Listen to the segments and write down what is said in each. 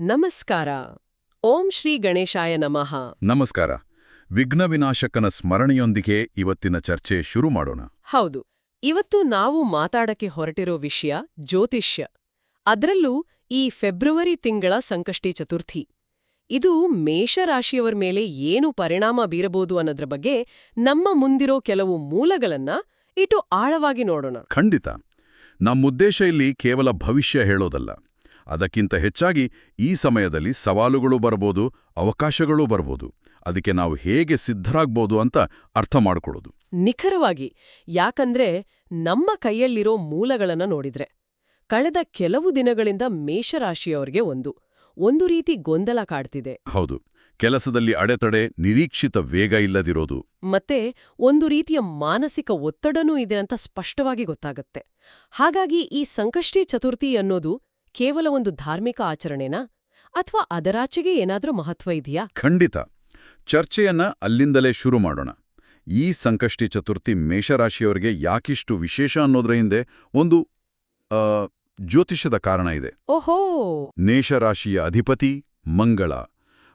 ನಮಸ್ಕಾರ. ಓಂ ಶ್ರೀ ಗಣೇಶಾಯ ನಮಃ. ನಮಸ್ಕಾರ. ವಿಘ್ನ ವಿನಾಶಕನ ಸ್ಮರಣೆಯೊಂದಿಗೆ ಇವತ್ತಿನ ಚರ್ಚೆ ಶುರು ಮಾಡೋಣ. ಹೌದು. ಇವತ್ತು ನಾವು ಮಾತಾಡಕ್ಕೆ ಹೊರಟಿರೋ ವಿಷಯ ಜ್ಯೋತಿಷ್ಯ. ಅದರಲ್ಲೂ ಈ ಫೆಬ್ರವರಿ ತಿಂಗಳ ಸಂಕಷ್ಟಿ ಚತುರ್ಥಿ. ಇದು ಮೇಷರಾಶಿಯವರ ಮೇಲೆ ಏನು ಪರಿಣಾಮ ಬೀರಬಹುದು ಅನ್ನೋದ್ರ ಬಗ್ಗೆ ನಮ್ಮ ಮುಂದಿರೋ ಕೆಲವು ಮೂಲಗಳನ್ನ ಇಟ್ಟು ಆಳವಾಗಿ ನೋಡೋಣ. ಖಂಡಿತ. ನಮ್ಮುದ್ದೇಶ ಇಲ್ಲಿ ಕೇವಲ ಭವಿಷ್ಯ ಹೇಳೋದಲ್ಲ. ಅದಕ್ಕಿಂತ ಹೆಚ್ಚಾಗಿ ಈ ಸಮಯದಲ್ಲಿ ಸವಾಲುಗಳು ಬರ್ಬೋದು ಅವಕಾಶಗಳೂ ಬರ್ಬೋದು. ಅದಕ್ಕೆ ನಾವು ಹೇಗೆ ಸಿದ್ಧರಾಗ್ಬೋದು ಅಂತ ಅರ್ಥ ಮಾಡಿಕೊಳ್ಳೋದು. ನಿಖರವಾಗಿ ಯಾಕಂದ್ರೆ ನಮ್ಮ ಕೈಯಲ್ಲಿರೋ ಮೂಲಗಳನ್ನ ನೋಡಿದ್ರೆ ಕಳೆದ ಕೆಲವು ದಿನಗಳಿಂದ ಮೇಷರಾಶಿಯವರಿಗೆ ಒಂದು ಒಂದು ರೀತಿ ಗೊಂದಲ ಕಾಡ್ತಿದೆ. ಹೌದು. ಕೆಲಸದಲ್ಲಿ ಅಡೆತಡೆ ನಿರೀಕ್ಷಿತ ವೇಗ ಇಲ್ಲದಿರೋದು. ಮತ್ತೆ ಒಂದು ರೀತಿಯ ಮಾನಸಿಕ ಒತ್ತಡನೂ ಇದೆ ಅಂತ ಸ್ಪಷ್ಟವಾಗಿ ಗೊತ್ತಾಗತ್ತೆ. ಹಾಗಾಗಿ ಈ ಸಂಕಷ್ಟಿ ಚತುರ್ಥಿ ಅನ್ನೋದು ಕೇವಲ ಒಂದು ಧಾರ್ಮಿಕ ಆಚರಣೆನಾ? ಅಥವಾ ಅದರಾಚೆಗೆ ಏನಾದರೂ ಮಹತ್ವ ಇದೆಯಾ? ಖಂಡಿತ. ಚರ್ಚೆಯನ್ನ ಅಲ್ಲಿಂದಲೇ ಶುರು ಮಾಡೋಣ. ಈ ಸಂಕಷ್ಟಿ ಚತುರ್ಥಿ ಮೇಷರಾಶಿಯವರಿಗೆ ಯಾಕಿಷ್ಟು ವಿಶೇಷ ಅನ್ನೋದ್ರ ಹಿಂದೆ ಒಂದು ಜ್ಯೋತಿಷ್ಯದ ಕಾರಣ ಇದೆ. ಓಹೋ! ಮೇಷರಾಶಿಯ ಅಧಿಪತಿ ಮಂಗಳ.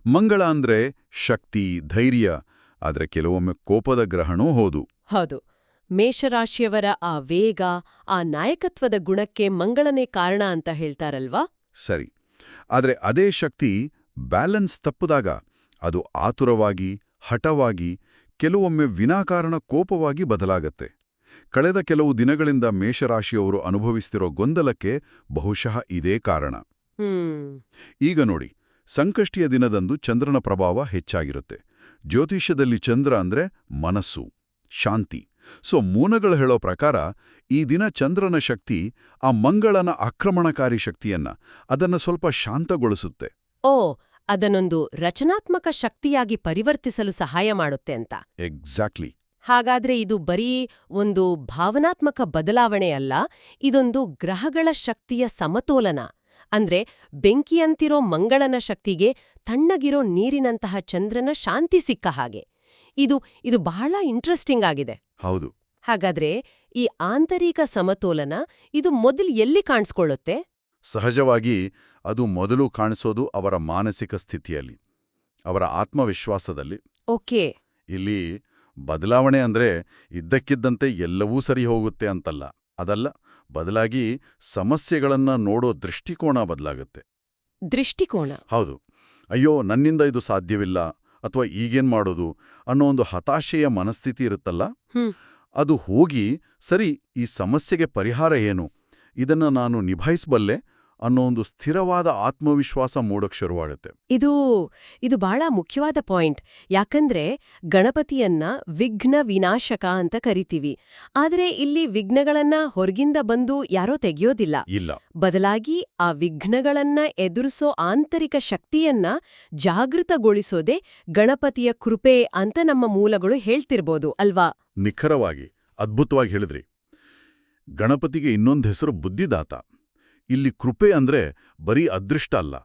ಮಂಗಳ ಅಂದ್ರೆ ಶಕ್ತಿ ಧೈರ್ಯ ಆದರೆ ಕೆಲವೊಮ್ಮೆ ಕೋಪದ ಗ್ರಹಣೂ ಹೌದು. ಹೌದು. ಮೇಷರಾಶಿಯವರ ಆ ವೇಗ ಆ ನಾಯಕತ್ವದ ಗುಣಕ್ಕೆ ಮಂಗಳನೇ ಕಾರಣ ಅಂತ ಹೇಳ್ತಾರಲ್ವಾ? ಸರಿ. ಆದರೆ ಅದೇ ಶಕ್ತಿ ಬ್ಯಾಲೆನ್ಸ್ ತಪ್ಪುದಾಗ ಅದು ಆತುರವಾಗಿ ಹಠವಾಗಿ ಕೆಲವೊಮ್ಮೆ ವಿನಾಕಾರಣ ಕೋಪವಾಗಿ ಬದಲಾಗತ್ತೆ. ಕಳೆದ ಕೆಲವು ದಿನಗಳಿಂದ ಮೇಷರಾಶಿಯವರು ಅನುಭವಿಸ್ತಿರೋ ಗೊಂದಲಕ್ಕೆ ಬಹುಶಃ ಇದೇ ಕಾರಣ. ಈಗ ನೋಡಿ ಸಂಕಷ್ಟಿಯ ದಿನದಂದು ಚಂದ್ರನ ಪ್ರಭಾವ ಹೆಚ್ಚಾಗಿರುತ್ತೆ. ಜ್ಯೋತಿಷ್ಯದಲ್ಲಿ ಚಂದ್ರ ಅಂದ್ರೆ ಮನಸ್ಸು ಶಾಂತಿ. ಸೊ ಮೂನಗಳು ಹೇಳೋ ಪ್ರಕಾರ ಈ ದಿನ ಚಂದ್ರನ ಶಕ್ತಿ ಆ ಮಂಗಳನ ಆಕ್ರಮಣಕಾರಿ ಶಕ್ತಿಯನ್ನ ಅದನ್ನ ಸ್ವಲ್ಪ ಶಾಂತಗೊಳಿಸುತ್ತೆ. ಓ ಅದನ್ನೊಂದು ರಚನಾತ್ಮಕ ಶಕ್ತಿಯಾಗಿ ಪರಿವರ್ತಿಸಲು ಸಹಾಯ ಮಾಡುತ್ತೆ ಅಂತ. ಎಕ್ಸಾಕ್ಟ್ಲಿ. ಹಾಗಾದ್ರೆ ಇದು ಬರೀ ಒಂದು ಭಾವನಾತ್ಮಕ ಬದಲಾವಣೆ ಅಲ್ಲ ಇದೊಂದು ಗ್ರಹಗಳ ಶಕ್ತಿಯ ಸಮತೋಲನ. ಅಂದ್ರೆ ಬೆಂಕಿಯಂತಿರೋ ಮಂಗಳನ ಶಕ್ತಿಗೆ ತಣ್ಣಗಿರೋ ನೀರಿನಂತಹ ಚಂದ್ರನ ಶಾಂತಿ ಸಿಕ್ಕ ಹಾಗೆ. ಇದು ಇದು ಬಹಳ ಇಂಟ್ರೆಸ್ಟಿಂಗ್ ಆಗಿದೆ. ಹೌದು. ಹಾಗಾದ್ರೆ ಈ ಆಂತರಿಕ ಸಮತೋಲನ ಇದು ಮೊದಲು ಎಲ್ಲಿ ಕಾಣಿಸ್ಕೊಳ್ಳುತ್ತೆ? ಸಹಜವಾಗಿ ಅದು ಮೊದಲು ಕಾಣಿಸೋದು ಅವರ ಮಾನಸಿಕ ಸ್ಥಿತಿಯಲ್ಲಿ ಅವರ ಆತ್ಮವಿಶ್ವಾಸದಲ್ಲಿ. ಓಕೆ. ಇಲ್ಲಿ ಬದಲಾವಣೆ ಅಂದ್ರೆ ಇದ್ದಕ್ಕಿದ್ದಂತೆ ಎಲ್ಲವೂ ಸರಿ ಹೋಗುತ್ತೆ ಅಂತಲ್ಲ ಅದಲ್ಲ ಬದಲಾಗಿ ಸಮಸ್ಯೆಗಳನ್ನ ನೋಡೋ ದೃಷ್ಟಿಕೋನ ಬದಲಾಗುತ್ತೆ. ದೃಷ್ಟಿಕೋನ. ಹೌದು. ಅಯ್ಯೋ ನನ್ನಿಂದ ಇದು ಸಾಧ್ಯವಿಲ್ಲ ಅಥವಾ ಈಗೇನ್ ಮಾಡೋದು ಅನ್ನೋ ಒಂದು ಹತಾಶೆಯ ಮನಸ್ಥಿತಿ ಇರುತ್ತಲ್ಲ? ಅದು ಹೋಗಿ ಸರಿ ಈ ಸಮಸ್ಯೆಗೆ ಪರಿಹಾರ ಏನು? ಇದನ್ನ ನಾನು ನಿಭಾಯಿಸಬಲ್ಲೆ ಅನ್ನೋ ಒಂದು ಸ್ಥಿರವಾದ ಆತ್ಮವಿಶ್ವಾಸ ಮೂಡಕ್ಕೆ ಶುರುವಾಗುತ್ತೆ. ಇದು ಇದು ಬಹಳ ಮುಖ್ಯವಾದ ಪಾಯಿಂಟ್. ಯಾಕಂದ್ರೆ ಗಣಪತಿಯನ್ನ ವಿಘ್ನ ವಿನಾಶಕ ಅಂತ ಕರಿತೀವಿ. ಆದರೆ ಇಲ್ಲಿ ವಿಘ್ನಗಳನ್ನ ಹೊರಗಿಂದ ಬಂದು ಯಾರೋ ತೆಗೆಯೋದಿಲ್ಲ. ಇಲ್ಲ. ಬದಲಾಗಿ ಆ ವಿಘ್ನಗಳನ್ನ ಎದುರಿಸೋ ಆಂತರಿಕ ಶಕ್ತಿಯನ್ನ ಜಾಗೃತಗೊಳಿಸೋದೇ ಗಣಪತಿಯ ಕೃಪೆ ಅಂತ ನಮ್ಮ ಮೂಲಗಳು ಹೇಳ್ತಿರ್ಬೋದು ಅಲ್ವಾ? ನಿಖರವಾಗಿ ಅದ್ಭುತವಾಗಿ ಹೇಳಿದ್ರಿ. ಗಣಪತಿಗೆ ಇನ್ನೊಂದು ಹೆಸರು ಬುದ್ಧಿದಾತ. ಇಲ್ಲಿ ಕೃಪೆ ಅಂದ್ರೆ ಬರೀ ಅದೃಷ್ಟ ಅಲ್ಲ.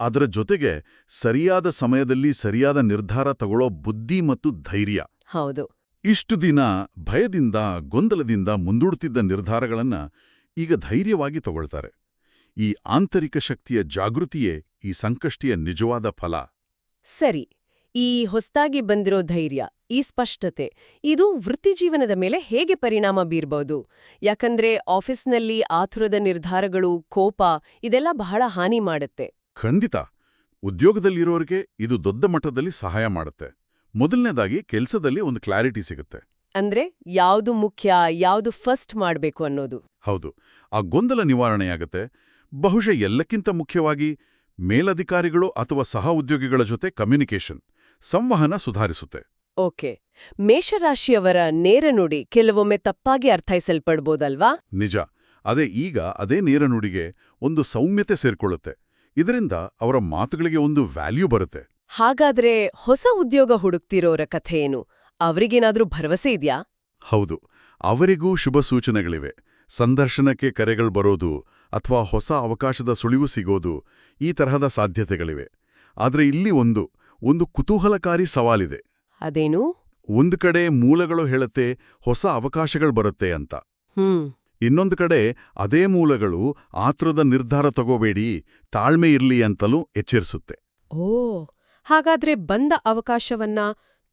ಅದರ ಜೊತೆಗೆ ಸರಿಯಾದ ಸಮಯದಲ್ಲಿ ಸರಿಯಾದ ನಿರ್ಧಾರ ತಗೊಳ್ಳೋ ಬುದ್ಧಿ ಮತ್ತು ಧೈರ್ಯ. ಹೌದು. ಇಷ್ಟು ದಿನ ಭಯದಿಂದ ಗೊಂದಲದಿಂದ ಮುಂದೂಡುತ್ತಿದ್ದ ನಿರ್ಧಾರಗಳನ್ನ ಈಗ ಧೈರ್ಯವಾಗಿ ತಗೊಳ್ತಾರೆ. ಈ ಆಂತರಿಕ ಶಕ್ತಿಯ ಜಾಗೃತಿಯೇ ಈ ಸಂಕಷ್ಟಿಯ ನಿಜವಾದ ಫಲ. ಸರಿ. ಈ ಹೊಸ್ತಾಗಿ ಬಂದಿರೋ ಧೈರ್ಯ ಈ ಸ್ಪಷ್ಟತೆ ಇದು ವೃತ್ತಿಜೀವನದ ಮೇಲೆ ಹೇಗೆ ಪರಿಣಾಮ ಬೀರ್ಬೋದು? ಯಾಕಂದ್ರೆ ಆಫೀಸ್ನಲ್ಲಿ ಆತುರದ ನಿರ್ಧಾರಗಳು ಕೋಪ ಇದೆಲ್ಲ ಬಹಳ ಹಾನಿ ಮಾಡುತ್ತೆ. ಖಂಡಿತ. ಉದ್ಯೋಗದಲ್ಲಿರೋರಿಗೆ ಇದು ದೊಡ್ಡ ಮಟ್ಟದಲ್ಲಿ ಸಹಾಯ ಮಾಡುತ್ತೆ. ಮೊದಲನೇದಾಗಿ ಕೆಲಸದಲ್ಲಿ ಒಂದು ಕ್ಲಾರಿಟಿ ಸಿಗುತ್ತೆ. ಅಂದ್ರೆ ಯಾವುದು ಮುಖ್ಯ ಯಾವುದು ಫಸ್ಟ್ ಮಾಡಬೇಕು ಅನ್ನೋದು. ಹೌದು. ಆ ಗೊಂದಲ ನಿವಾರಣೆಯಾಗತ್ತೆ. ಬಹುಶಃ ಎಲ್ಲಕ್ಕಿಂತ ಮುಖ್ಯವಾಗಿ ಮೇಲಧಿಕಾರಿಗಳು ಅಥವಾ ಸಹ ಉದ್ಯೋಗಿಗಳ ಜೊತೆ ಕಮ್ಯುನಿಕೇಷನ್ ಸಂವಹನ ಸುಧಾರಿಸುತ್ತೆ. ಓಕೆ. ಮೇಷರಾಶಿಯವರ ನೇರ ನುಡಿ ಕೆಲವೊಮ್ಮೆ ತಪ್ಪಾಗಿ ಅರ್ಥೈಸಲ್ಪಡ್ಬೋದಲ್ವಾ? ನಿಜ. ಅದೇ ಈಗ ಅದೇ ನೇರ ನುಡಿಗೆ ಒಂದು ಸೌಮ್ಯತೆ ಸೇರ್ಕೊಳ್ಳುತ್ತೆ. ಇದರಿಂದ ಅವರ ಮಾತುಗಳಿಗೆ ಒಂದು ವ್ಯಾಲ್ಯೂ ಬರುತ್ತೆ. ಹಾಗಾದ್ರೆ ಹೊಸ ಉದ್ಯೋಗ ಹುಡುಕ್ತಿರೋರ ಕಥೆ ಏನು? ಅವ್ರಿಗೇನಾದ್ರೂ ಭರವಸೆ ಇದ್ಯಾ? ಹೌದು. ಅವರಿಗೂ ಶುಭ ಸೂಚನೆಗಳಿವೆ. ಸಂದರ್ಶನಕ್ಕೆ ಕರೆಗಳು ಬರೋದು ಅಥವಾ ಹೊಸ ಅವಕಾಶದ ಸುಳಿವು ಸಿಗೋದು ಈ ತರಹದ ಸಾಧ್ಯತೆಗಳಿವೆ. ಆದರೆ ಇಲ್ಲಿ ಒಂದು ಒಂದು ಕುತೂಹಲಕಾರಿ ಸವಾಲಿದೆ. ಅದೇನು? ಒಂದು ಕಡೆ ಮೂಲಗಳು ಹೇಳುತ್ತೆ ಹೊಸ ಅವಕಾಶಗಳು ಬರುತ್ತೆ ಅಂತ. ಹ್ಮ್. ಇನ್ನೊಂದು ಕಡೆ ಅದೇ ಮೂಲಗಳು ಆತ್ರದ ನಿರ್ಧಾರ ತಗೋಬೇಡಿ ತಾಳ್ಮೆ ಇರ್ಲಿ ಅಂತಲೂ ಎಚ್ಚರಿಸುತ್ತೆ. ಓ ಹಾಗಾದ್ರೆ ಬಂದ ಅವಕಾಶವನ್ನ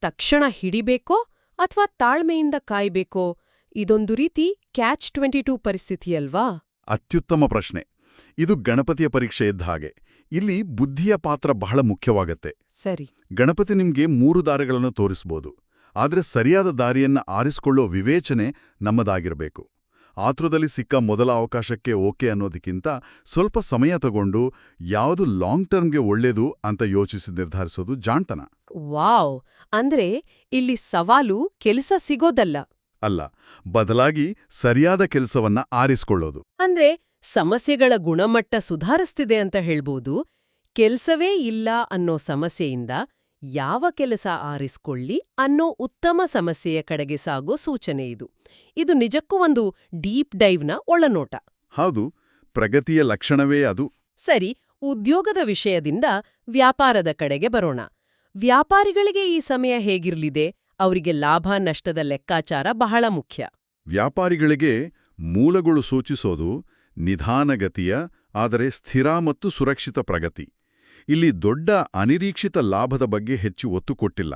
ತಕ್ಷಣ ಹಿಡಿಬೇಕೋ ಅಥವಾ ತಾಳ್ಮೆಯಿಂದ ಕಾಯ್ಬೇಕೋ? ಇದೊಂದು ರೀತಿ ಕ್ಯಾಚ್ ಟ್ವೆಂಟಿ ಟೂ ಪರಿಸ್ಥಿತಿಯಲ್ವಾ? ಅತ್ಯುತ್ತಮ ಪ್ರಶ್ನೆ. ಇದು ಗಣಪತಿಯ ಪರೀಕ್ಷೆ ಇದ್ದ ಹಾಗೆ. ಇಲ್ಲಿ ಬುದ್ಧಿಯ ಪಾತ್ರ ಬಹಳ ಮುಖ್ಯವಾಗತ್ತೆ. ಸರಿ. ಗಣಪತಿ ನಿಮ್ಗೆ ಮೂರು ದಾರಿಗಳನ್ನು ತೋರಿಸ್ಬೋದು. ಆದರೆ ಸರಿಯಾದ ದಾರಿಯನ್ನ ಆರಿಸಿಕೊಳ್ಳೋ ವಿವೇಚನೆ ನಮ್ಮದಾಗಿರಬೇಕು. ಆತುರದಲ್ಲಿ ಸಿಕ್ಕ ಮೊದಲ ಅವಕಾಶಕ್ಕೆ ಓಕೆ ಅನ್ನೋದಕ್ಕಿಂತ ಸ್ವಲ್ಪ ಸಮಯ ತಗೊಂಡು ಯಾವುದು ಲಾಂಗ್ ಟರ್ಮ್ಗೆ ಒಳ್ಳೇದು ಅಂತ ಯೋಚಿಸಿ ನಿರ್ಧರಿಸೋದು ಜಾಣ್ತನ. ವಾವ್! ಅಂದ್ರೆ ಇಲ್ಲಿ ಸವಾಲು ಕೆಲಸ ಸಿಗೋದಲ್ಲ. ಅಲ್ಲ ಬದಲಾಗಿ ಸರಿಯಾದ ಕೆಲಸವನ್ನ ಆರಿಸಿಕೊಳ್ಳೋದು. ಅಂದ್ರೆ ಸಮಸ್ಯೆಗಳ ಗುಣಮಟ್ಟ ಸುಧಾರಿಸ್ತಿದೆ ಅಂತ ಹೇಳ್ಬೋದು. ಕೆಲ್ಸವೇ ಇಲ್ಲ ಅನ್ನೋ ಸಮಸ್ಯೆಯಿಂದ ಯಾವ ಕೆಲಸ ಆರಿಸ್ಕೊಳ್ಳಿ ಅನ್ನೋ ಉತ್ತಮ ಸಮಸ್ಯೆಯ ಕಡೆಗೆ ಸಾಗೋ ಸೂಚನೆ ಇದು. ಇದು ನಿಜಕ್ಕೂ ಒಂದು ಡೀಪ್ ಡೈವ್ನ ಒಳನೋಟ. ಹೌದು ಪ್ರಗತಿಯ ಲಕ್ಷಣವೇ ಅದು. ಸರಿ ಉದ್ಯೋಗದ ವಿಷಯದಿಂದ ವ್ಯಾಪಾರದ ಕಡೆಗೆ ಬರೋಣ. ವ್ಯಾಪಾರಿಗಳಿಗೆ ಈ ಸಮಯ ಹೇಗಿರ್ಲಿದೆ? ಅವರಿಗೆ ಲಾಭ ನಷ್ಟದ ಲೆಕ್ಕಾಚಾರ ಬಹಳ ಮುಖ್ಯ. ವ್ಯಾಪಾರಿಗಳಿಗೆ ಮೂಲಗಳು ಸೂಚಿಸೋದು ನಿಧಾನಗತಿಯ ಆದರೆ ಸ್ಥಿರ ಮತ್ತು ಸುರಕ್ಷಿತ ಪ್ರಗತಿ. ಇಲ್ಲಿ ದೊಡ್ಡ ಅನಿರೀಕ್ಷಿತ ಲಾಭದ ಬಗ್ಗೆ ಹೆಚ್ಚು ಒತ್ತು ಕೊಟ್ಟಿಲ್ಲ.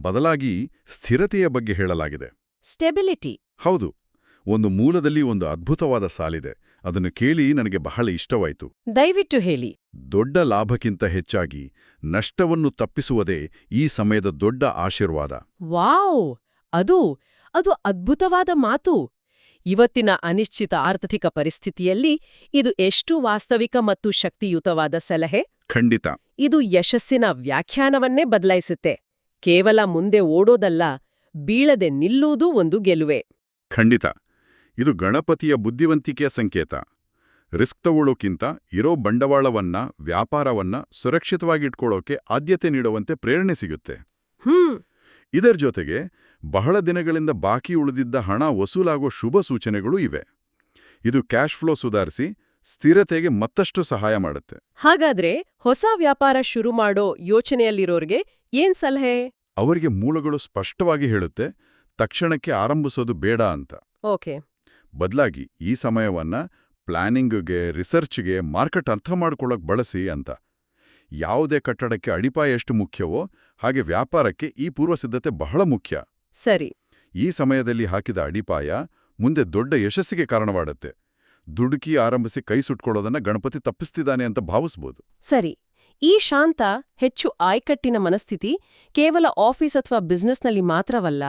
ಬದಲಾಗಿ ಸ್ಥಿರತೆಯ ಬಗ್ಗೆ ಹೇಳಲಾಗಿದೆ. ಸ್ಟೆಬಿಲಿಟಿ. ಹೌದು. ಒಂದು ಮೂಲದಲ್ಲಿ ಒಂದು ಅದ್ಭುತವಾದ ಸಾಲಿದೆ. ಅದನ್ನು ಕೇಳಿ ನನಗೆ ಬಹಳ ಇಷ್ಟವಾಯಿತು. ದಯವಿಟ್ಟು ಹೇಳಿ. ದೊಡ್ಡ ಲಾಭಕ್ಕಿಂತ ಹೆಚ್ಚಾಗಿ ನಷ್ಟವನ್ನು ತಪ್ಪಿಸುವುದೇ ಈ ಸಮಯದ ದೊಡ್ಡ ಆಶೀರ್ವಾದ. ವಾವ್! ಅದು ಅದು ಅದ್ಭುತವಾದ ಮಾತು. ಇವತ್ತಿನ ಅನಿಶ್ಚಿತ ಆರ್ಥಿಕ ಪರಿಸ್ಥಿತಿಯಲ್ಲಿ ಇದು ಎಷ್ಟು ವಾಸ್ತವಿಕ ಮತ್ತು ಶಕ್ತಿಯುತವಾದ ಸಲಹೆ? ಖಂಡಿತ. ಇದು ಯಶಸ್ಸಿನ ವ್ಯಾಖ್ಯಾನವನ್ನೇ ಬದಲಾಯಿಸುತ್ತೆ. ಕೇವಲ ಮುಂದೆ ಓಡೋದಲ್ಲ ಬೀಳದೆ ನಿಲ್ಲುವುದೂ ಒಂದು ಗೆಲುವೆ. ಖಂಡಿತ. ಇದು ಗಣಪತಿಯ ಬುದ್ಧಿವಂತಿಕೆಯ ಸಂಕೇತ. ರಿಸ್ಕ್ ತಗೊಳ್ಳೋಕ್ಕಿಂತ ಇರೋ ಬಂಡವಾಳವನ್ನ ವ್ಯಾಪಾರವನ್ನ ಸುರಕ್ಷಿತವಾಗಿಟ್ಕೊಳ್ಳೋಕೆ ಆದ್ಯತೆ ನೀಡುವಂತೆ ಪ್ರೇರಣೆ ಸಿಗುತ್ತೆ. ಹ್ಮ್. ಇದರ ಜೊತೆಗೆ ಬಹಳ ದಿನಗಳಿಂದ ಬಾಕಿ ಉಳಿದಿದ್ದ ಹಣ ವಸೂಲಾಗೋ ಶುಭ ಸೂಚನೆಗಳು ಇವೆ. ಇದು ಕ್ಯಾಶ್ ಫ್ಲೋ ಸುಧಾರಿಸಿ ಸ್ಥಿರತೆಗೆ ಮತ್ತಷ್ಟು ಸಹಾಯ ಮಾಡುತ್ತೆ. ಹಾಗಾದ್ರೆ ಹೊಸ ವ್ಯಾಪಾರ ಶುರು ಮಾಡೋ ಯೋಚನೆಯಲ್ಲಿರೋರ್ಗೆ ಏನ್ ಸಲಹೆ? ಅವರಿಗೆ ಮೂಲಗಳು ಸ್ಪಷ್ಟವಾಗಿ ಹೇಳುತ್ತೆ ತಕ್ಷಣಕ್ಕೆ ಆರಂಭಿಸೋದು ಬೇಡ ಅಂತ. ಓಕೆ. ಬದಲಾಗಿ ಈ ಸಮಯವನ್ನ ಪ್ಲಾನಿಂಗ್ಗೆ ರಿಸರ್ಚ್ಗೆ ಮಾರ್ಕೆಟ್ ಅರ್ಥ ಮಾಡ್ಕೊಳ್ಳೋಕೆ ಬಳಸಿ ಅಂತ. ಯಾವುದೇ ಕಟ್ಟಡಕ್ಕೆ ಅಡಿಪಾಯ ಎಷ್ಟು ಮುಖ್ಯವೋ ಹಾಗೆ ವ್ಯಾಪಾರಕ್ಕೆ ಈ ಪೂರ್ವಸಿದ್ಧತೆ ಬಹಳ ಮುಖ್ಯ. ಸರಿ. ಈ ಸಮಯದಲ್ಲಿ ಹಾಕಿದ ಅಡಿಪಾಯ ಮುಂದೆ ದೊಡ್ಡ ಯಶಸ್ಸಿಗೆ ಕಾರಣವಾಡುತ್ತೆ. ದುಡುಕಿ ಆರಂಭಿಸಿ ಕೈ ಸುಟ್ಕೊಳ್ಳೋದನ್ನ ಗಣಪತಿ ತಪ್ಪಿಸ್ತಿದ್ದಾನೆ ಅಂತ ಭಾವಿಸ್ಬೋದು. ಸರಿ. ಈ ಶಾಂತ ಹೆಚ್ಚು ಆಯ್ಕಟ್ಟಿನ ಮನಸ್ಥಿತಿ ಕೇವಲ ಆಫೀಸ್ ಅಥವಾ ಬಿಸ್ನೆಸ್ನಲ್ಲಿ ಮಾತ್ರವಲ್ಲ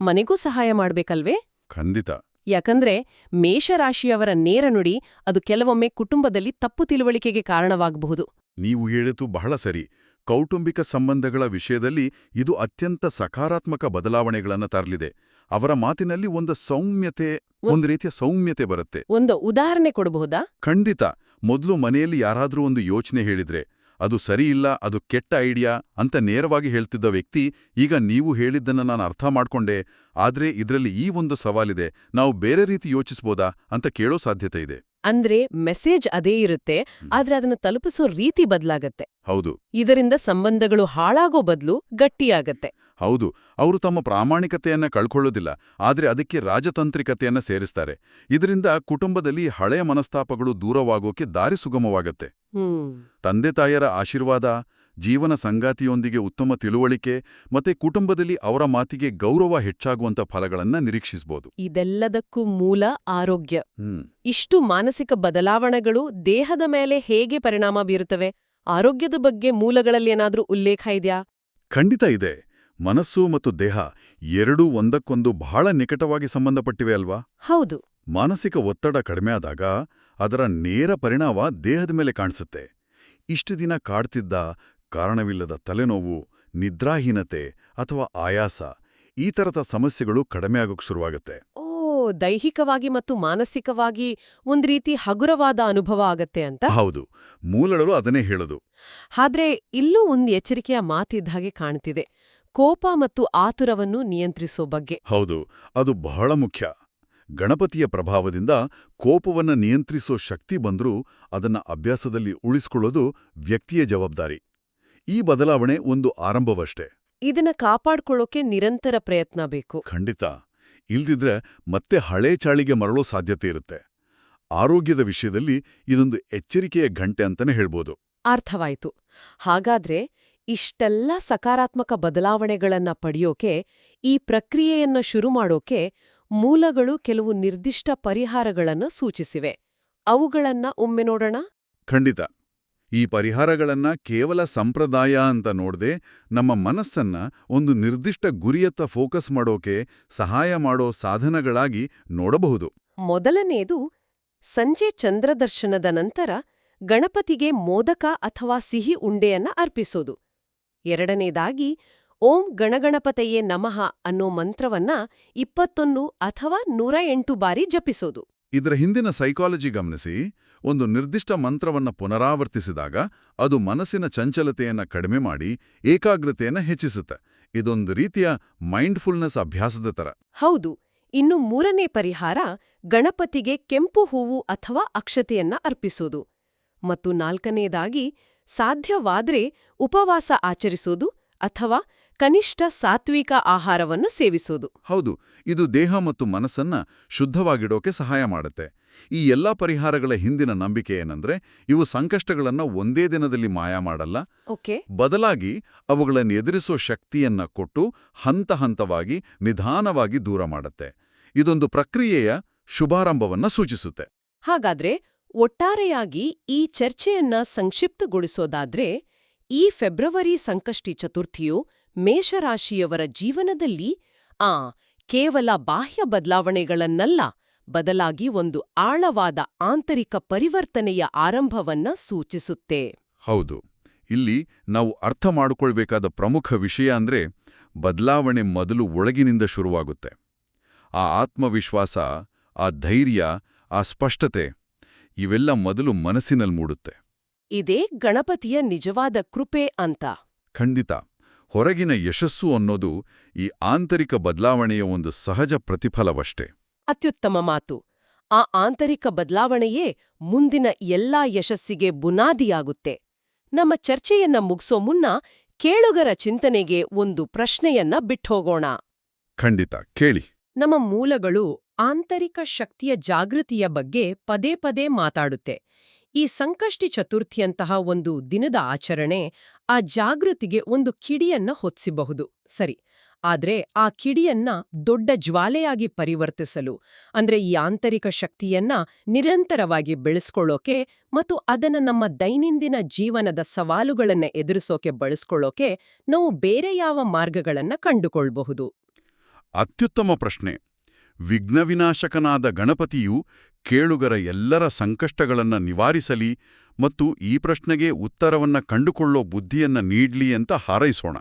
ಮನೆಗೂ ಸಹಾಯ ಮಾಡಬೇಕಲ್ವೇ? ಖಂಡಿತ. ಯಾಕಂದ್ರೆ ಮೇಷರಾಶಿಯವರ ನೇರ ನುಡಿ ಅದು ಕೆಲವೊಮ್ಮೆ ಕುಟುಂಬದಲ್ಲಿ ತಪ್ಪು ತಿಳುವಳಿಕೆಗೆ ಕಾರಣವಾಗಬಹುದು. ನೀವು ಹೇಳಿತು ಬಹಳ ಸರಿ. ಕೌಟುಂಬಿಕ ಸಂಬಂಧಗಳ ವಿಷಯದಲ್ಲಿ ಇದು ಅತ್ಯಂತ ಸಕಾರಾತ್ಮಕ ಬದಲಾವಣೆಗಳನ್ನು ತರಲಿದೆ. ಅವರ ಮಾತಿನಲ್ಲಿ ಒಂದು ಸೌಮ್ಯತೆ ಒಂದು ರೀತಿಯ ಸೌಮ್ಯತೆ ಬರುತ್ತೆ. ಒಂದು ಉದಾಹರಣೆ ಕೊಡಬಹುದಾ? ಖಂಡಿತ. ಮೊದಲು ಮನೆಯಲ್ಲಿ ಯಾರಾದರೂ ಒಂದು ಯೋಚನೆ ಹೇಳಿದ್ರೆ ಅದು ಸರಿಯಿಲ್ಲ ಅದು ಕೆಟ್ಟ ಐಡಿಯಾ ಅಂತ ನೇರವಾಗಿ ಹೇಳ್ತಿದ್ದ ವ್ಯಕ್ತಿ ಈಗ ನೀವು ಹೇಳಿದ್ದನ್ನ ನಾನು ಅರ್ಥ ಮಾಡ್ಕೊಂಡೆ ಆದರೆ ಇದರಲ್ಲಿ ಈ ಒಂದು ಸವಾಲಿದೆ ನಾವು ಬೇರೆ ರೀತಿ ಯೋಚಿಸ್ಬೋದಾ? ಅಂತ ಕೇಳೋ ಸಾಧ್ಯತೆ ಇದೆ. ಅಂದ್ರೆ ಮೆಸೇಜ್ ಅದೇ ಇರುತ್ತೆ ಆದ್ರೆ ಅದನ್ನ ತಲುಪಿಸೋ ರೀತಿ ಬದಲಾಗತ್ತೆ. ಹೌದು. ಇದರಿಂದ ಸಂಬಂಧಗಳು ಹಾಳಾಗೋ ಬದಲು ಗಟ್ಟಿಯಾಗತ್ತೆ. ಹೌದು ಅವರು ತಮ್ಮ ಪ್ರಾಮಾಣಿಕತೆಯನ್ನ ಕಳ್ಕೊಳ್ಳೋದಿಲ್ಲ ಆದ್ರೆ ಅದಕ್ಕೆ ರಾಜತಾಂತ್ರಿಕತೆಯನ್ನ ಸೇರಿಸ್ತಾರೆ. ಇದರಿಂದ ಕುಟುಂಬದಲ್ಲಿ ಹಳೆಯ ಮನಸ್ತಾಪಗಳು ದೂರವಾಗೋಕೆ ದಾರಿ ಸುಗಮವಾಗತ್ತೆ. ತಂದೆ ತಾಯಿಯರ ಆಶೀರ್ವಾದ ಜೀವನ ಸಂಗಾತಿಯೊಂದಿಗೆ ಉತ್ತಮ ತಿಳುವಳಿಕೆ ಮತ್ತೆ ಕುಟುಂಬದಲ್ಲಿ ಅವರ ಮಾತಿಗೆ ಗೌರವ ಹೆಚ್ಚಾಗುವಂತ ಫಲಗಳನ್ನ ನಿರೀಕ್ಷಿಸಬಹುದು ಇದೆಲ್ಲದಕ್ಕೂ ಮೂಲ ಆರೋಗ್ಯ. ಇಷ್ಟು ಮಾನಸಿಕ ಬದಲಾವಣೆಗಳು ದೇಹದ ಮೇಲೆ ಹೇಗೆ ಪರಿಣಾಮ ಬೀರುತ್ತವೆ? ಆರೋಗ್ಯದ ಬಗ್ಗೆ ಮೂಲಗಳಲ್ಲಿ ಏನಾದರೂ ಉಲ್ಲೇಖ ಇದೆಯಾ? ಖಂಡಿತ ಇದೆ. ಮನಸ್ಸು ಮತ್ತು ದೇಹ ಎರಡೂ ಒಂದಕ್ಕೊಂದು ಬಹಳ ನಿಕಟವಾಗಿ ಸಂಬಂಧಪಟ್ಟಿವೆ ಅಲ್ವಾ? ಹೌದು. ಮಾನಸಿಕ ಒತ್ತಡ ಕಡಿಮೆಯಾದಾಗ ಅದರ ನೇರ ಪರಿಣಾಮ ದೇಹದ ಮೇಲೆ ಕಾಣಿಸುತ್ತೆ. ಇಷ್ಟು ದಿನ ಕಾಡ್ತಿದ್ದ ಕಾರಣವಿಲ್ಲದ ತಲೆನೋವು ನಿದ್ರಾಹೀನತೆ ಅಥವಾ ಆಯಾಸ ಈ ಥರದ ಸಮಸ್ಯೆಗಳು ಕಡಿಮೆಯಾಗೋಕ್ ಶುರುವಾಗುತ್ತೆ. ಓ ದೈಹಿಕವಾಗಿ ಮತ್ತು ಮಾನಸಿಕವಾಗಿ ಒಂದ್ ರೀತಿ ಹಗುರವಾದ ಅನುಭವ ಆಗತ್ತೆ ಅಂತ? ಹೌದು. ಮೂಲಗಳು ಅದನ್ನೇ ಹೇಳೋದು. ಆದ್ರೆ ಇಲ್ಲೂ ಒಂದ್ ಎಚ್ಚರಿಕೆಯ ಮಾತಿದ್ದ ಹಾಗೆ ಕಾಣ್ತಿದೆ. ಕೋಪ ಮತ್ತು ಆತುರವನ್ನು ನಿಯಂತ್ರಿಸೋ ಬಗ್ಗೆ. ಹೌದು ಅದು ಬಹಳ ಮುಖ್ಯ. ಗಣಪತಿಯ ಪ್ರಭಾವದಿಂದ ಕೋಪವನ್ನ ನಿಯಂತ್ರಿಸೋ ಶಕ್ತಿ ಬಂದ್ರೂ ಅದನ್ನ ಅಭ್ಯಾಸದಲ್ಲಿ ಉಳಿಸ್ಕೊಳ್ಳೋದು ವ್ಯಕ್ತಿಯ ಜವಾಬ್ದಾರಿ. ಈ ಬದಲಾವಣೆ ಒಂದು ಆರಂಭವಷ್ಟೇ. ಇದನ್ನ ಕಾಪಾಡ್ಕೊಳ್ಳೋಕೆ ನಿರಂತರ ಪ್ರಯತ್ನ ಬೇಕು. ಖಂಡಿತ. ಇಲ್ದಿದ್ರೆ ಮತ್ತೆ ಹಳೇ ಚಾಳಿಗೆ ಮರಳೋ ಸಾಧ್ಯತೆ ಇರುತ್ತೆ. ಆರೋಗ್ಯದ ವಿಷಯದಲ್ಲಿ ಇದೊಂದು ಎಚ್ಚರಿಕೆಯ ಗಂಟೆ ಅಂತಾನೆ ಹೇಳ್ಬೋದು. ಅರ್ಥವಾಯಿತು. ಹಾಗಾದ್ರೆ ಇಷ್ಟೆಲ್ಲ ಸಕಾರಾತ್ಮಕ ಬದಲಾವಣೆಗಳನ್ನ ಪಡೆಯೋಕೆ ಈ ಪ್ರಕ್ರಿಯೆಯನ್ನ ಶುರು ಮಾಡೋಕೆ ಮೂಲಗಳು ಕೆಲವು ನಿರ್ದಿಷ್ಟ ಪರಿಹಾರಗಳನ್ನು ಸೂಚಿಸಿವೆ. ಅವುಗಳನ್ನ ಒಮ್ಮೆ ನೋಡೋಣ? ಖಂಡಿತ. ಈ ಪರಿಹಾರಗಳನ್ನ ಕೇವಲ ಸಂಪ್ರದಾಯ ಅಂತ ನೋಡದೆ ನಮ್ಮ ಮನಸ್ಸನ್ನ ಒಂದು ನಿರ್ದಿಷ್ಟ ಗುರಿಯತ್ತ ಫೋಕಸ್ ಮಾಡೋಕೆ ಸಹಾಯ ಮಾಡೋ ಸಾಧನಗಳಾಗಿ ನೋಡಬಹುದು. ಮೊದಲನೇದು, ಸಂಜೆ ಚಂದ್ರದರ್ಶನದ ನಂತರ ಗಣಪತಿಗೆ ಮೋದಕ ಅಥವಾ ಸಿಹಿ ಉಂಡೆಯನ್ನ ಅರ್ಪಿಸೋದು. ಎರಡನೇದಾಗಿ, ಓಂ ಗಣಗಣಪತಯೇ ನಮಃ ಅನ್ನೋ ಮಂತ್ರವನ್ನ ಇಪ್ಪತ್ತೊಂದು ಅಥವಾ ನೂರ ಎಂಟು ಬಾರಿ ಜಪಿಸೋದು. ಇದರ ಹಿಂದಿನ ಸೈಕಾಲಜಿ ಗಮನಿಸಿ, ಒಂದು ನಿರ್ದಿಷ್ಟ ಮಂತ್ರವನ್ನ ಪುನರಾವರ್ತಿಸಿದಾಗ ಅದು ಮನಸ್ಸಿನ ಚಂಚಲತೆಯನ್ನು ಕಡಿಮೆ ಮಾಡಿ ಏಕಾಗ್ರತೆಯನ್ನು ಹೆಚ್ಚಿಸುತ್ತೆ. ಇದೊಂದು ರೀತಿಯ ಮೈಂಡ್ಫುಲ್ನೆಸ್ ಅಭ್ಯಾಸದ ತರ. ಹೌದು. ಇನ್ನು ಮೂರನೇ ಪರಿಹಾರ ಗಣಪತಿಗೆ ಕೆಂಪು ಹೂವು ಅಥವಾ ಅಕ್ಷತೆಯನ್ನ ಅರ್ಪಿಸೋದು. ಮತ್ತು ನಾಲ್ಕನೇದಾಗಿ ಸಾಧ್ಯವಾದ್ರೆ ಉಪವಾಸ ಆಚರಿಸೋದು ಅಥವಾ ಕನಿಷ್ಠ ಸಾತ್ವಿಕ ಆಹಾರವನ್ನು ಸೇವಿಸೋದು. ಹೌದು ಇದು ದೇಹ ಮತ್ತು ಮನಸ್ಸನ್ನ ಶುದ್ಧವಾಗಿಡೋಕೆ ಸಹಾಯ ಮಾಡುತ್ತೆ. ಈ ಎಲ್ಲಾ ಪರಿಹಾರಗಳ ಹಿಂದಿನ ನಂಬಿಕೆ ಏನಂದ್ರೆ ಇವು ಸಂಕಷ್ಟಗಳನ್ನ ಒಂದೇ ದಿನದಲ್ಲಿ ಮಾಯ ಮಾಡಲ್ಲ. ಓಕೆ. ಬದಲಾಗಿ ಅವುಗಳನ್ನು ಎದುರಿಸೋ ಶಕ್ತಿಯನ್ನ ಕೊಟ್ಟು ಹಂತ ಹಂತವಾಗಿ ನಿಧಾನವಾಗಿ ದೂರ ಮಾಡುತ್ತೆ. ಇದೊಂದು ಪ್ರಕ್ರಿಯೆಯ ಶುಭಾರಂಭವನ್ನ ಸೂಚಿಸುತ್ತೆ. ಹಾಗಾದ್ರೆ ಒಟ್ಟಾರೆಯಾಗಿ ಈ ಚರ್ಚೆಯನ್ನ ಸಂಕ್ಷಿಪ್ತಗೊಳಿಸೋದಾದ್ರೆ ಈ ಫೆಬ್ರವರಿ ಸಂಕಷ್ಟಿ ಚತುರ್ಥಿಯು ಮೇಷರಾಶಿಯವರ ಜೀವನದಲ್ಲಿ ಆ ಕೇವಲ ಬಾಹ್ಯ ಬದಲಾವಣೆಗಳನ್ನಲ್ಲ ಬದಲಾಗಿ ಒಂದು ಆಳವಾದ ಆಂತರಿಕ ಪರಿವರ್ತನೆಯ ಆರಂಭವನ್ನ ಸೂಚಿಸುತ್ತೆ. ಹೌದು. ಇಲ್ಲಿ ನಾವು ಅರ್ಥ ಮಾಡಿಕೊಳ್ಬೇಕಾದ ಪ್ರಮುಖ ವಿಷಯ ಅಂದ್ರೆ ಬದಲಾವಣೆ ಮೊದಲು ಒಳಗಿನಿಂದ ಶುರುವಾಗುತ್ತೆ. ಆ ಆತ್ಮವಿಶ್ವಾಸ ಆ ಧೈರ್ಯ ಆ ಸ್ಪಷ್ಟತೆ ಇವೆಲ್ಲ ಮೊದಲು ಮನಸ್ಸಿನಲ್ಲಿ ಮೂಡುತ್ತೆ. ಇದೇ ಗಣಪತಿಯ ನಿಜವಾದ ಕೃಪೆ ಅಂತ. ಖಂಡಿತ. ಹೊರಗಿನ ಯಶಸ್ಸು ಅನ್ನೋದು ಈ ಆಂತರಿಕ ಬದಲಾವಣೆಯ ಒಂದು ಸಹಜ ಪ್ರತಿಫಲವಷ್ಟೇ. ಅತ್ಯುತ್ತಮ ಮಾತು. ಆ ಆಂತರಿಕ ಬದಲಾವಣೆಯೇ ಮುಂದಿನ ಎಲ್ಲಾ ಯಶಸ್ಸಿಗೆ ಬುನಾದಿಯಾಗುತ್ತೆ. ನಮ್ಮ ಚರ್ಚೆಯನ್ನ ಮುಗಿಸೋ ಮುನ್ನ ಕೇಳುಗರ ಚಿಂತನೆಗೆ ಒಂದು ಪ್ರಶ್ನೆಯನ್ನ ಬಿಟ್ಟೋಗೋಣ ಖಂಡಿತ ಕೇಳಿ. ನಮ್ಮ ಮೂಲಗಳು ಆಂತರಿಕ ಶಕ್ತಿಯ ಜಾಗೃತಿಯ ಬಗ್ಗೆ ಪದೇ ಪದೇ ಮಾತಾಡುತ್ತೆ. ಈ ಸಂಕಷ್ಟಿ ಚತುರ್ಥಿಯಂತಹ ಒಂದು ದಿನದ ಆಚರಣೆ ಆ ಜಾಗೃತಿಗೆ ಒಂದು ಕಿಡಿಯನ್ನ ಹೊತ್ಸಿಬಹುದು ಸರಿ, ಆದ್ರೆ ಆ ಕಿಡಿಯನ್ನ ದೊಡ್ಡ ಜ್ವಾಲೆಯಾಗಿ ಪರಿವರ್ತಿಸಲು, ಅಂದ್ರೆ ಈ ಆಂತರಿಕ ಶಕ್ತಿಯನ್ನ ನಿರಂತರವಾಗಿ ಬೆಳೆಸ್ಕೊಳ್ಳೋಕೆ ಮತ್ತು ಅದನ್ನ ನಮ್ಮ ದೈನಂದಿನ ಜೀವನದ ಸವಾಲುಗಳನ್ನು ಎದುರಿಸೋಕೆ ಬಳಸ್ಕೊಳ್ಳೋಕೆ ನಾವು ಬೇರೆ ಯಾವ ಮಾರ್ಗಗಳನ್ನ ಕಂಡುಕೊಳ್ಬಹುದು? ಅತ್ಯುತ್ತಮ ಪ್ರಶ್ನೆ. ವಿಘ್ನವಿನಾಶಕನಾದ ಗಣಪತಿಯು ಕೇಳುಗರ ಎಲ್ಲರ ಸಂಕಷ್ಟಗಳನ್ನು ನಿವಾರಿಸಲಿ ಮತ್ತು ಈ ಪ್ರಶ್ನೆಗೆ ಉತ್ತರವನ್ನ ಕಂಡುಕೊಳ್ಳೋ ಬುದ್ಧಿಯನ್ನ ನೀಡ್ಲಿ ಅಂತ ಹಾರೈಸೋಣ.